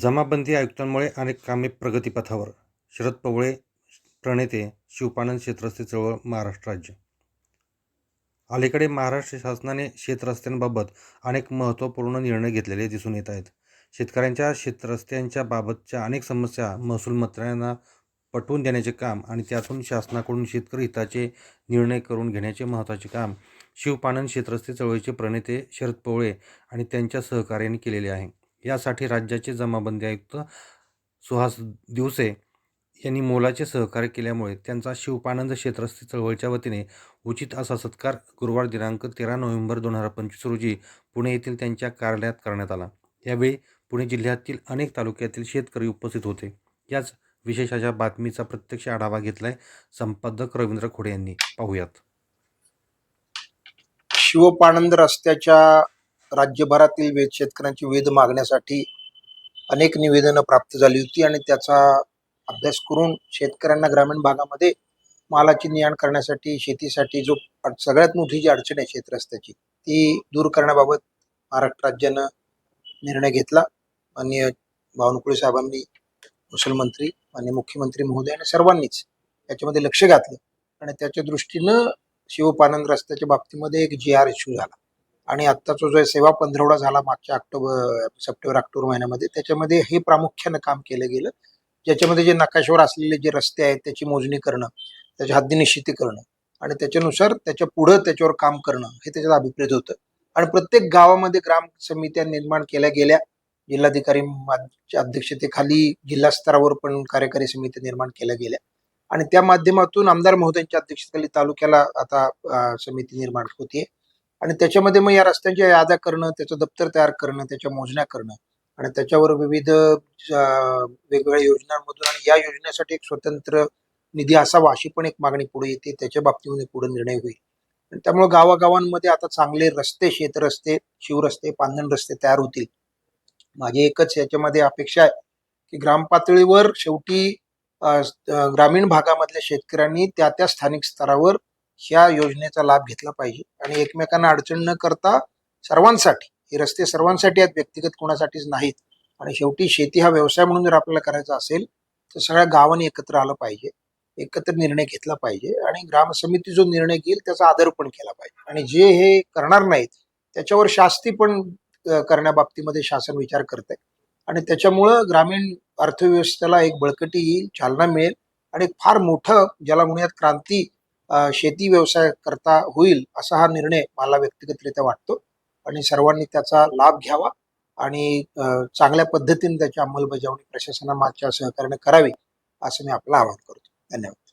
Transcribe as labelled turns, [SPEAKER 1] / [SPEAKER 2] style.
[SPEAKER 1] जमाबंदी आयुक्तांमुळे अनेक कामे प्रगतीपथावर. शरद पवळे प्रणेते शिवपानंद शेतरस्ते चळवळ महाराष्ट्र राज्य. अलीकडे महाराष्ट्र शासनाने शेतरस्त्यांबाबत अनेक महत्त्वपूर्ण निर्णय घेतलेले दिसून येत आहेत. शेतकऱ्यांच्या शेतरस्त्यांच्या बाबतच्या अनेक समस्या महसूल मंत्र्यांना पटवून देण्याचे काम आणि त्यातून शासनाकडून शेतकरी हिताचे निर्णय करून घेण्याचे महत्त्वाचे काम शिवपानंद शेतरस्ते चळवळीचे प्रणेते शरद पवळे आणि त्यांच्या सहकार्याने केलेले आहे. यासाठी राज्याचे जमाबंदी आयुक्त सुहास दिवसे यांनी मोलाचे सहकार्य केल्यामुळे त्यांचा शिवपानंद क्षेत्रस्थी चळवळीच्या वतीने उचित असा सत्कार गुरुवार दिनांक तेरा नोव्हेंबर दोन हजार पंचवीस रोजी पुणे येथील त्यांच्या कार्यालयात करण्यात आला. यावेळी पुणे जिल्ह्यातील अनेक तालुक्यातील शेतकरी उपस्थित होते. याच विशेषाच्या बातमीचा प्रत्यक्ष आढावा घेतलाय संपादक रवींद्र खोडे यांनी. पाहूयात.
[SPEAKER 2] शिवपानंद रस्त्याच्या राज्यभरातील वेद शेतकऱ्यांची वेद मागण्यासाठी अनेक निवेदनं प्राप्त झाली होती आणि त्याचा अभ्यास करून शेतकऱ्यांना ग्रामीण भागामध्ये मालाची ने आण करण्यासाठी शेतीसाठी जो सगळ्यात मोठी जी अडचण आहे शेतरस्त्याची ती दूर करण्याबाबत महाराष्ट्र राज्यानं निर्णय घेतला. माननीय बावनकुळे साहेबांनी मुसलमंत्री आणि मुख्यमंत्री महोदय आणि सर्वांनीच याच्यामध्ये लक्ष घातलं. आणि त्याच्या दृष्टीनं शिवपानंद रस्त्याच्या बाबतीमध्ये एक जी आर इश्यू झाला. आणि आत्ताचा जो सेवा पंधरवडा झाला मागच्या ऑक्टोबर सप्टेंबर ऑक्टोबर महिन्यामध्ये त्याच्यामध्ये हे प्रामुख्यानं काम केलं गेलं. ज्याच्यामध्ये जे नकाशावर असलेले जे रस्ते आहेत त्याची मोजणी करणं त्याची हद्दी निश्चिती करणं आणि त्याच्यानुसार त्याच्या पुढं त्याच्यावर काम करणं हे त्याच्यात अभिप्रेत होतं. आणि प्रत्येक गावामध्ये ग्राम समित्या निर्माण केल्या गेल्या. जिल्हाधिकारी अध्यक्षतेखाली जिल्हा स्तरावर पण कार्यकारी समित्या निर्माण केल्या गेल्या. आणि त्या माध्यमातून आमदार महोदयांच्या अध्यक्षतेखाली तालुक्याला आता समिती निर्माण होतीये. आणि त्याच्यामध्ये मग या रस्त्यांच्या याद्या करणं त्याचं दप्तर तयार करणं त्याच्या मोजण्या करणं आणि त्याच्यावर विविध वेगवेगळ्या योजनांमधून आणि या योजनेसाठी एक स्वतंत्र निधी असावा अशी पण एक मागणी पुढे येते. त्याच्या बाबतीमध्ये पुढे निर्णय होईल. आणि त्यामुळे गावागावांमध्ये आता चांगले रस्ते शेतरस्ते शिवरस्ते पांधण रस्ते तयार होतील. माझी एकच याच्यामध्ये अपेक्षा आहे की ग्रामपातळीवर शेवटी ग्रामीण भागामधल्या शेतकऱ्यांनी त्या त्या स्थानिक स्तरावर ह्या योजनेचा लाभ घेतला पाहिजे. आणि एकमेकांना अडचण न करता सर्वांसाठी हे रस्ते सर्वांसाठी आहेत व्यक्तिगत कोणासाठीच नाहीत. आणि शेवटी शेती हा व्यवसाय म्हणून जर आपल्याला करायचा असेल तर सगळ्या गावांनी एकत्र आलं पाहिजे. एकत्र निर्णय घेतला पाहिजे आणि ग्राम समिती जो निर्णय घेईल त्याचा आदर पण केला पाहिजे. आणि जे हे करणार नाहीत त्याच्यावर शास्ती पण करण्याबाबतीमध्ये शासन विचार करत आहे आणि त्याच्यामुळं ग्रामीण अर्थव्यवस्थेला एक बळकटी येईल चालना मिळेल आणि एक फार मोठं ज्याला म्हणूयात क्रांती शेती व्यवसाय करता होईल असा हा निर्णय मला व्यक्तिगतरित्या वाटतो. आणि सर्वांनी त्याचा लाभ घ्यावा आणि चांगल्या पद्धतीने त्याची अंमलबजावणी प्रशासनामागच्या सहकार्याने करावी असं मी आपलं आवाहन करतो. धन्यवाद.